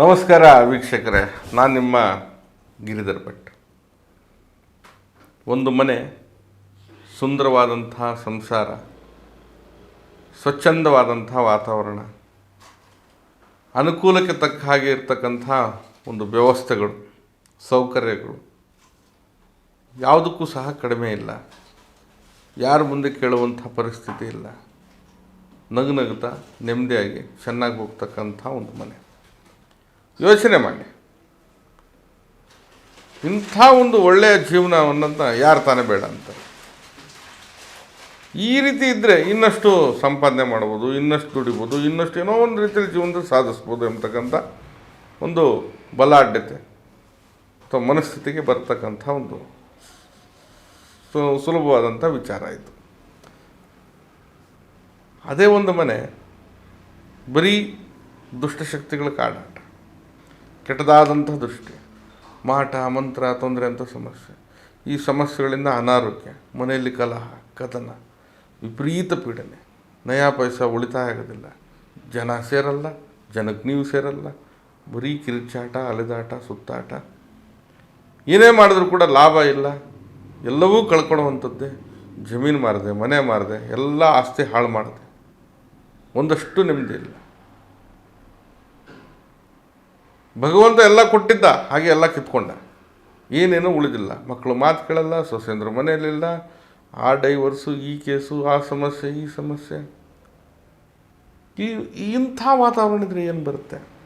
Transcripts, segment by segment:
ನಮಸ್ಕಾರ ವೀಕ್ಷಕರೇ, ನಾನು ನಿಮ್ಮ ಗಿರಿಧರ್ ಭಟ್. ಒಂದು ಮನೆ, ಸುಂದರವಾದಂತಹ ಸಂಸಾರ ಸ್ವಚ್ಛಂದವಾದಂಥ ವಾತಾವರಣ, ಅನುಕೂಲಕ್ಕೆ ತಕ್ಕ ಹಾಗೆ ಇರ್ತಕ್ಕಂಥ ಒಂದು ವ್ಯವಸ್ಥೆಗಳು, ಸೌಕರ್ಯಗಳು, ಯಾವುದಕ್ಕೂ ಸಹ ಕಡಿಮೆ ಇಲ್ಲ. ಯಾರ ಮುಂದೆ ಕೇಳುವಂಥ ಪರಿಸ್ಥಿತಿ ಇಲ್ಲ. ನಗು ನಗುತ್ತಾ, ನೆಮ್ಮದಿಯಾಗಿ, ಚೆನ್ನಾಗಿ ಹೋಗ್ತಕ್ಕಂಥ ಒಂದು ಮನೆ. ಯೋಚನೆ ಮಾಡಿ. ಇಂಥ ಒಂದು ಒಳ್ಳೆಯ ಜೀವನವನ್ನಂತ ಯಾರು ತಾನೇ ಬೇಡ ಅಂತ ಈ ರೀತಿ ಇದ್ದರೆ ಇನ್ನಷ್ಟು ಸಂಪಾದನೆ ಮಾಡ್ಬೋದು, ಇನ್ನಷ್ಟು ದುಡಿಬೋದು, ಇನ್ನಷ್ಟು ಏನೋ ಒಂದು ರೀತಿಯಲ್ಲಿ ಜೀವನದಲ್ಲಿ ಸಾಧಿಸ್ಬೋದು ಎಂಬತಕ್ಕಂಥ ಒಂದು ಬಲಾಢ್ಯತೆ ಅಥವಾ ಮನಸ್ಥಿತಿಗೆ ಬರ್ತಕ್ಕಂಥ ಒಂದು ಸು, ಸುಲಭವಾದಂಥ ವಿಚಾರ ಇದು. ಅದೇ ಒಂದು ಮನೆ ಬರೀ ದುಷ್ಟಶಕ್ತಿಗಳ ಕಾಡಾಟ. ಕೆಟ್ಟದಾದಂಥ ದೃಷ್ಟಿ, ಮಾಟ, ಮಂತ್ರ, ತೊಂದರೆ ಅಂತ ಸಮಸ್ಯೆ. ಈ ಸಮಸ್ಯೆಗಳಿಂದ ಅನಾರೋಗ್ಯ, ಮನೆಯಲ್ಲಿ ಕಲಹ, ಕದನ, ವಿಪರೀತ ಪೀಡನೆ. ನಯಾ ಪೈಸ ಉಳಿತಾಯ ಆಗೋದಿಲ್ಲ. ಜನ ಸೇರಲ್ಲ ಜನಕ್ಕೆ ನೀವು ಸೇರಲ್ಲ. ಬರೀ ಕಿರುಚಾಟ, ಅಲೆದಾಟ, ಸುತ್ತಾಟ. ಏನೇ ಮಾಡಿದ್ರೂ ಕೂಡ ಲಾಭ ಇಲ್ಲ. ಎಲ್ಲವೂ ಕಳ್ಕೊಳ್ಳುವಂಥದ್ದೇ ಜಮೀನು ಮಾರಿದೆ, ಮನೆ ಮಾರಿದೆ, ಎಲ್ಲ ಆಸ್ತಿ ಹಾಳು ಮಾಡಿದೆ. ಒಂದಷ್ಟು ನೆಮ್ಮದಿ ಇಲ್ಲ. ಭಗವಂತ ಎಲ್ಲ ಕೊಟ್ಟಿದ್ದ, ಹಾಗೆ ಎಲ್ಲ ಕಿತ್ಕೊಂಡ. ಏನೇನೂ ಉಳಿದಿಲ್ಲ. ಮಕ್ಕಳು ಮಾತು ಕೇಳಲ್ಲ ಸೊಸೆಂದ್ರ ಮನೆಯಲ್ಲಿಲ್ಲ. ಆ ಡೈವರ್ಸು, ಈ ಕೇಸು, ಆ ಸಮಸ್ಯೆ, ಈ ಸಮಸ್ಯೆ. ಈ ಇಂಥ ವಾತಾವರಣ ಇದ್ರೆ ಏನು ಬರುತ್ತೆ?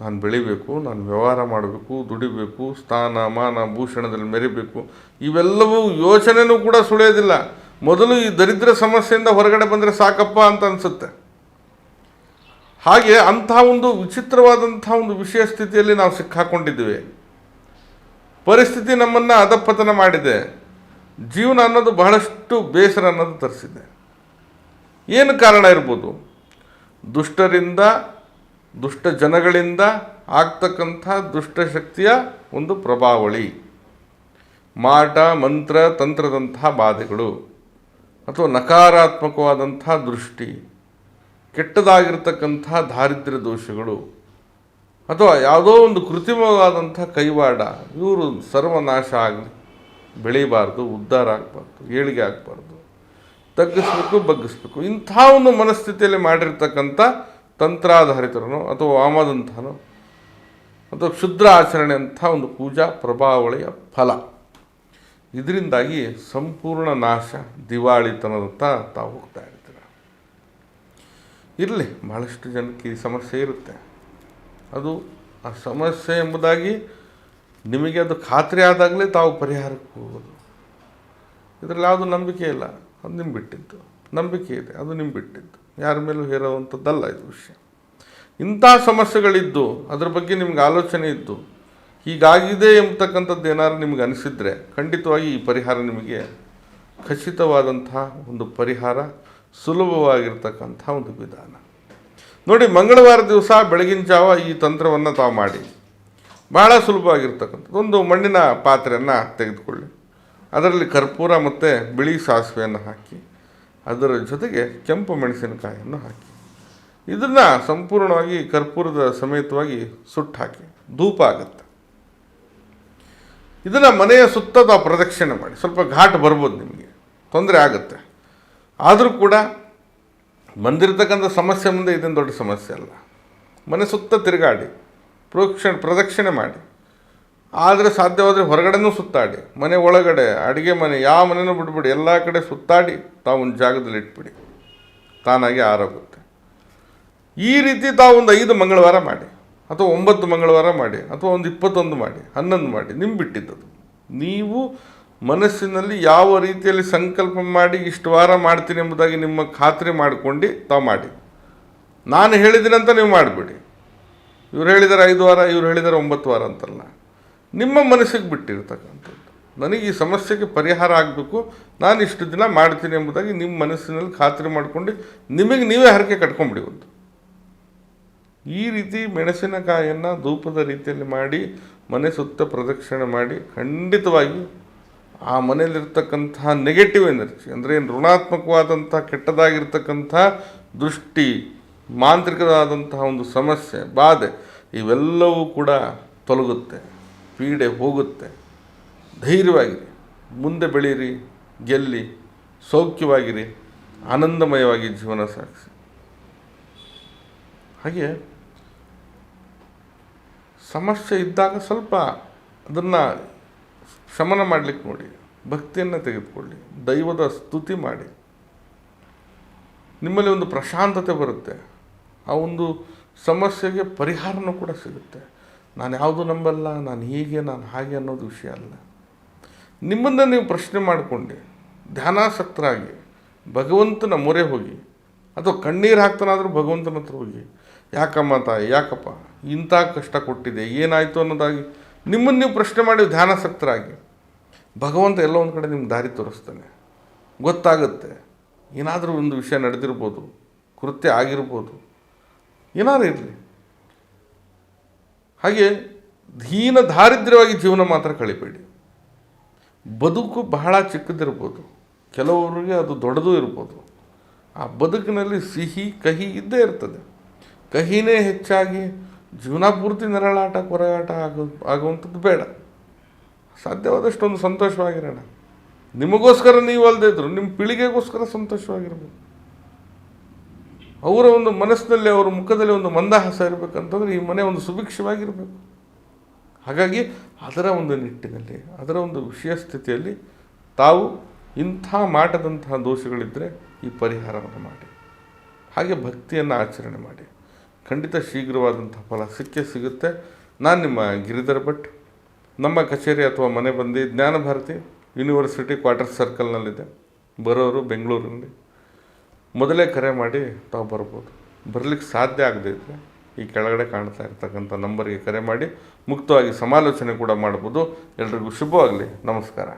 ನಾನು ಬೆಳಿಬೇಕು, ನಾನು ವ್ಯವಹಾರ ಮಾಡಬೇಕು, ದುಡಿಬೇಕು, ಸ್ಥಾನ, ಮಾನ, ಭೂಷಣದಲ್ಲಿ ಮೆರಿಬೇಕು, ಇವೆಲ್ಲವೂ ಯೋಚನೆನೂ ಕೂಡ ಸುಳಿಯೋದಿಲ್ಲ. ಮೊದಲು ಈ ದರಿದ್ರ ಸಮಸ್ಯೆಯಿಂದ ಹೊರಗಡೆ ಬಂದರೆ ಸಾಕಪ್ಪ ಅಂತ ಅನಿಸುತ್ತೆ. ಹಾಗೆ ಅಂಥ ಒಂದು ವಿಚಿತ್ರವಾದಂಥ ಒಂದು ವಿಷಯ ಸ್ಥಿತಿಯಲ್ಲಿ ನಾವು ಸಿಕ್ಕಾಕೊಂಡಿದ್ದೇವೆ. ಪರಿಸ್ಥಿತಿ ನಮ್ಮನ್ನು ಅಧಪತನ ಮಾಡಿದೆ. ಜೀವನ ಅನ್ನೋದು ಬಹಳಷ್ಟು ಬೇಸರ ಅನ್ನೋದು ತರಿಸಿದೆ. ಏನು ಕಾರಣ ಇರ್ಬೋದು? ದುಷ್ಟರಿಂದ, ದುಷ್ಟ ಜನಗಳಿಂದ ಆಗ್ತಕ್ಕಂಥ ದುಷ್ಟಶಕ್ತಿಯ ಒಂದು ಪ್ರಭಾವಳಿ. ಮಾಟ, ಮಂತ್ರ ತಂತ್ರದಂಥ ಬಾಧೆಗಳು. ಅಥವಾ ನಕಾರಾತ್ಮಕವಾದಂಥ ದೃಷ್ಟಿ. ಕೆಟ್ಟದಾಗಿರ್ತಕ್ಕಂಥ ದಾರಿದ್ರ್ಯ ದೋಷಗಳು ಅಥವಾ ಯಾವುದೋ ಒಂದು ಕೃತ್ರಿಮವಾದಂಥ ಕೈವಾಡ, ಇವರು ಸರ್ವನಾಶ ಆಗಲಿ ಬೆಳೀಬಾರ್ದು ಉದ್ಧಾರ ಆಗಬಾರ್ದು, ಏಳಿಗೆ ಆಗಬಾರ್ದು, ತಗ್ಗಿಸ್ಬೇಕು, ಬಗ್ಗಿಸ್ಬೇಕು ಇಂಥ ಒಂದು ಮನಸ್ಥಿತಿಯಲ್ಲಿ ಮಾಡಿರ್ತಕ್ಕಂಥ ತಂತ್ರಾಧಾರಿತರನೋ ಅಥವಾ ವಾಮದಂಥನೋ ಅಥವಾ ಕ್ಷುದ್ರ ಆಚರಣೆ ಅಂಥ ಒಂದು ಪೂಜಾ ಪ್ರಭಾವಳಿಯ ಫಲ. ಇದರಿಂದಾಗಿ ಸಂಪೂರ್ಣ ನಾಶ ದಿವಾಳಿತನದತ್ತ ತಾವು ಹೋಗ್ತಾ ಇರ್ತೀರ ಇರಲಿ ಭಾಳಷ್ಟು ಜನಕ್ಕೆ ಈ ಸಮಸ್ಯೆ ಇರುತ್ತೆ. ಅದು ಆ ಸಮಸ್ಯೆ ಎಂಬುದಾಗಿ ನಿಮಗೆ ಅದು ಖಾತ್ರಿ ಆದಾಗಲೇ ತಾವು ಪರಿಹಾರಕ್ಕೆ ಹೋಗೋದು. ಇದರಲ್ಲಿ ಯಾವುದು ನಂಬಿಕೆ ಇಲ್ಲ, ಅದು ನಿಮ್ಮ ಬಿಟ್ಟಿದ್ದು ನಂಬಿಕೆ ಇದೆ, ಅದು ನಿಮ್ಮ ಬಿಟ್ಟಿದ್ದು ಯಾರ ಮೇಲೂ ಹೇರೋವಂಥದ್ದಲ್ಲ ಇದು ವಿಷಯ. ಇಂಥ ಸಮಸ್ಯೆಗಳಿದ್ದು, ಅದ್ರ ಬಗ್ಗೆ ನಿಮ್ಗೆ ಆಲೋಚನೆ ಇದ್ದು, ಹೀಗಾಗಿದೆ ಎಂಬತಕ್ಕಂಥದ್ದು ಏನಾದ್ರು ನಿಮ್ಗೆ ಅನಿಸಿದ್ರೆ ಖಂಡಿತವಾಗಿ ಈ ಪರಿಹಾರ ನಿಮಗೆ ಖಚಿತವಾದಂತಹ ಒಂದು ಪರಿಹಾರ ಸುಲಭವಾಗಿರ್ತಕ್ಕಂಥ ಒಂದು ವಿಧಾನ. ನೋಡಿ, ಮಂಗಳವಾರ ದಿವಸ ಬೆಳಗಿನ ಜಾವ ಈ ತಂತ್ರವನ್ನು ತಾವು ಮಾಡಿ. ಭಾಳ ಸುಲಭವಾಗಿರ್ತಕ್ಕಂಥದ್ದು. ಒಂದು ಮಣ್ಣಿನ ಪಾತ್ರೆಯನ್ನು ತೆಗೆದುಕೊಳ್ಳಿ. ಅದರಲ್ಲಿ ಕರ್ಪೂರ ಮತ್ತು ಬಿಳಿ ಸಾಸಿವೆಯನ್ನು ಹಾಕಿ, ಅದರ ಜೊತೆಗೆ ಕೆಂಪು ಮೆಣಸಿನಕಾಯಿಯನ್ನು ಹಾಕಿ. ಇದನ್ನು ಸಂಪೂರ್ಣವಾಗಿ ಕರ್ಪೂರದ ಸಮೇತವಾಗಿ ಸುಟ್ಟು ಹಾಕಿ, ಧೂಪ ಆಗುತ್ತೆ. ಇದನ್ನು ಮನೆಯ ಸುತ್ತ ತಾವು ಪ್ರದಕ್ಷಿಣೆ ಮಾಡಿ. ಸ್ವಲ್ಪ ಘಾಟ್ ಬರ್ಬೋದು ನಿಮಗೆ. ತೊಂದರೆ ಆಗುತ್ತೆ. ಆದರೂ ಕೂಡ ಬಂದಿರತಕ್ಕಂಥ ಸಮಸ್ಯೆ ಮುಂದೆ ಇದೇನು ದೊಡ್ಡ ಸಮಸ್ಯೆ ಅಲ್ಲ. ಮನೆ ಸುತ್ತ ತಿರುಗಾಡಿ, ಪ್ರೋಕ್ಷಣೆ, ಪ್ರದಕ್ಷಿಣೆ ಮಾಡಿ. ಆದರೆ ಸಾಧ್ಯವಾದರೆ ಹೊರಗಡೆನೂ ಸುತ್ತಾಡಿ, ಮನೆ ಒಳಗಡೆ, ಅಡುಗೆ ಮನೆ, ಯಾವ ಮನೆಯೂ ಬಿಡ್ಬಿಡಿ, ಎಲ್ಲ ಕಡೆ ಸುತ್ತಾಡಿ ತಾವು ಒಂದು ಜಾಗದಲ್ಲಿ ಇಟ್ಬಿಡಿ. ತಾನಾಗಿ ಆರೋಗುತ್ತೆ. ಈ ರೀತಿ ತಾವು ಒಂದು ಐದು ಮಂಗಳವಾರ ಮಾಡಿ, ಅಥವಾ ಒಂಬತ್ತು ಮಂಗಳವಾರ ಮಾಡಿ, ಅಥವಾ ಒಂದು ಇಪ್ಪತ್ತೊಂದು ಮಾಡಿ, ಹನ್ನೊಂದು ಮಾಡಿ ನಿಮ್ಮ ಬಿಟ್ಟಿದ್ದದು ನೀವು ಮನಸ್ಸಿನಲ್ಲಿ ಯಾವ ರೀತಿಯಲ್ಲಿ ಸಂಕಲ್ಪ ಮಾಡಿ ಇಷ್ಟು ವಾರ ಮಾಡ್ತೀನಿ ಎಂಬುದಾಗಿ ನಿಮ್ಮ ಖಾತ್ರಿ ಮಾಡ್ಕೊಂಡು ತಾವು ಮಾಡಿ. ನಾನು ಹೇಳಿದ್ದೀನಂತ ನೀವು ಮಾಡಿಬಿಡಿ. ಇವ್ರು ಹೇಳಿದ್ದಾರೆ ಐದು ವಾರ, ಇವ್ರು ಹೇಳಿದ್ದಾರೆ ಒಂಬತ್ತು ವಾರ ಅಂತಲ್ಲ. ನಿಮ್ಮ ಮನಸ್ಸಿಗೆ ಬಿಟ್ಟಿರ್ತಕ್ಕಂಥದ್ದು. ನನಗೆ ಈ ಸಮಸ್ಯೆಗೆ ಪರಿಹಾರ ಆಗಬೇಕು. ನಾನು ಇಷ್ಟು ದಿನ ಮಾಡ್ತೀನಿ ಎಂಬುದಾಗಿ ನಿಮ್ಮ ಮನಸ್ಸಿನಲ್ಲಿ ಖಾತ್ರಿ ಮಾಡ್ಕೊಂಡು ನಿಮಗೆ ನೀವೇ ಹರಕೆ ಕಟ್ಕೊಂಬಿಡಿ ಒಂದು. ಈ ರೀತಿ ಮೆಣಸಿನಕಾಯಿಯನ್ನು ಧೂಪದ ರೀತಿಯಲ್ಲಿ ಮಾಡಿ, ಮನೆ ಸುತ್ತ ಪ್ರದಕ್ಷಿಣೆ ಮಾಡಿ ಖಂಡಿತವಾಗಿ ಆ ಮನೆಯಲ್ಲಿರ್ತಕ್ಕಂತಹ ನೆಗೆಟಿವ್ ಎನರ್ಜಿ ಅಂದರೆ ಏನು ಋಣಾತ್ಮಕವಾದಂಥ ಕೆಟ್ಟದಾಗಿರ್ತಕ್ಕಂಥ ದೃಷ್ಟಿ, ಮಾಂತ್ರಿಕವಾದಂತಹ ಒಂದು ಸಮಸ್ಯೆ, ಬಾಧೆ, ಇವೆಲ್ಲವೂ ಕೂಡ ತೊಲಗುತ್ತೆ, ಪೀಡೆ ಹೋಗುತ್ತೆ. ಧೈರ್ಯವಾಗಿರಿ, ಮುಂದೆ ಬೆಳೀರಿ, ಗೆಲ್ಲಿ, ಸೌಖ್ಯವಾಗಿರಿ, ಆನಂದಮಯವಾಗಿ ಜೀವನ ಸಾಗಿಸಿ. ಹಾಗೆ ಸಮಸ್ಯೆ ಇದ್ದಾಗ ಸ್ವಲ್ಪ ಅದನ್ನು ಶಮನ ಮಾಡಲಿಕ್ಕೆ ನೋಡಿ, ಭಕ್ತಿಯನ್ನು ತೆಗೆದುಕೊಳ್ಳಿ, ದೈವದ ಸ್ತುತಿ ಮಾಡಿ. ನಿಮ್ಮಲ್ಲಿ ಒಂದು ಪ್ರಶಾಂತತೆ ಬರುತ್ತೆ, ಆ ಒಂದು ಸಮಸ್ಯೆಗೆ ಪರಿಹಾರನೂ ಕೂಡ ಸಿಗುತ್ತೆ. ನಾನು ಯಾವುದು ನಂಬಲ್ಲ, ನಾನು ಹೀಗೆ, ನಾನು ಹಾಗೆ ಅನ್ನೋದು ವಿಷಯ ಅಲ್ಲ. ನಿಮ್ಮನ್ನು ನೀವು ಪ್ರಶ್ನೆ ಮಾಡಿಕೊಂಡು, ಧ್ಯಾನಾಸಕ್ತರಾಗಿ, ಭಗವಂತನ ಮೊರೆ ಹೋಗಿ, ಅಥವಾ ಕಣ್ಣೀರು ಹಾಕ್ತಾನಾದರೂ ಭಗವಂತನ ಹತ್ರ ಹೋಗಿ, ಯಾಕಮ್ಮ ತಾಯಿ, ಯಾಕಪ್ಪ, ಇಂಥ ಕಷ್ಟ ಕೊಟ್ಟಿದೆ, ಏನಾಯಿತು ಅನ್ನೋದಾಗಿ ನಿಮ್ಮನ್ನು ನೀವು ಪ್ರಶ್ನೆ ಮಾಡಿ ಧ್ಯಾನಾಸಕ್ತರಾಗಿ. ಭಗವಂತ ಎಲ್ಲ ಒಂದು ಕಡೆ ನಿಮ್ಗೆ ದಾರಿ ತೋರಿಸ್ತಾನೆ. ಗೊತ್ತಾಗುತ್ತೆ. ಏನಾದರೂ ಒಂದು ವಿಷಯ ನಡೆದಿರ್ಬೋದು. ಕೃತ್ಯ ಆಗಿರ್ಬೋದು. ಏನಾದ್ರು ಇರಲಿ. ಹಾಗೆ ಧೀನ ದಾರಿದ್ರ್ಯವಾಗಿ ಜೀವನ ಮಾತ್ರ ಕಳಿಬೇಡಿ. ಬದುಕು ಬಹಳ ಚಿಕ್ಕದಿರ್ಬೋದು. ಕೆಲವರಿಗೆ ಅದು ದೊಡ್ಡದು ಇರ್ಬೋದು. ಆ ಬದುಕಿನಲ್ಲಿ ಸಿಹಿ, ಕಹಿ ಇದ್ದೇ ಇರ್ತದೆ. ಕಹಿನೇ ಹೆಚ್ಚಾಗಿ ಜೀವನ ಪೂರ್ತಿ ನೆರಳಾಟ ಕೊರಗಾಟ ಆಗೋ, ಆಗುವಂಥದ್ದು ಬೇಡ. ಸಾಧ್ಯವಾದಷ್ಟು ಒಂದು ಸಂತೋಷವಾಗಿರೋಣ. ನಿಮಗೋಸ್ಕರ ನೀವು ಅಲ್ಲದೆ ಇದ್ರು, ನಿಮ್ಮ ಪೀಳಿಗೆಗೋಸ್ಕರ ಸಂತೋಷವಾಗಿರ್ಬೇಕು. ಅವರ ಒಂದು ಮನಸ್ಸಿನಲ್ಲಿ, ಅವರ ಮುಖದಲ್ಲಿ ಒಂದು ಮಂದಹಾಸ ಇರಬೇಕಂತಂದ್ರೆ ಈ ಮನೆ ಒಂದು ಸುಭಿಕ್ಷವಾಗಿರಬೇಕು. ಹಾಗಾಗಿ ಅದರ ಒಂದು ನಿಟ್ಟಿನಲ್ಲಿ, ಅದರ ಒಂದು ವಿಷಯ ಸ್ಥಿತಿಯಲ್ಲಿ ತಾವು ಇಂಥ ಮಾಡದಂತಹ ದೋಷಗಳಿದ್ದರೆ ಈ ಪರಿಹಾರವನ್ನು ಮಾಡಿ. ಹಾಗೆ ಭಕ್ತಿಯನ್ನು ಆಚರಣೆ ಮಾಡಿ. ಖಂಡಿತ ಶೀಘ್ರವಾದಂಥ ಫಲ ಸಿಕ್ಕೇ ಸಿಗುತ್ತೆ. ನಾನು ನಿಮ್ಮ ಗಿರಿಧರ ಭಟ್. ನಮ್ಮ ಕಚೇರಿ ಅಥವಾ ಮನೆ ಬಂದು ಜ್ಞಾನಭಾರತಿ ಯೂನಿವರ್ಸಿಟಿ ಕ್ವಾರ್ಟರ್ ಸರ್ಕಲ್ನಲ್ಲಿದೆ ಬರೋರು ಬೆಂಗಳೂರಿನಲ್ಲಿ ಮೊದಲೇ ಕರೆ ಮಾಡಿ ತಾವು ಬರ್ಬೋದು. ಬರಲಿಕ್ಕೆ ಸಾಧ್ಯ ಆಗದೇ ಇದ್ದರೆ ಈ ಕೆಳಗಡೆ ಕಾಣ್ತಾ ಇರ್ತಕ್ಕಂಥ ನಂಬರಿಗೆ ಕರೆ ಮಾಡಿ ಮುಕ್ತವಾಗಿ ಸಮಾಲೋಚನೆ ಕೂಡ ಮಾಡ್ಬೋದು. ಎಲ್ರಿಗೂ ಶುಭವಾಗಲಿ. ನಮಸ್ಕಾರ.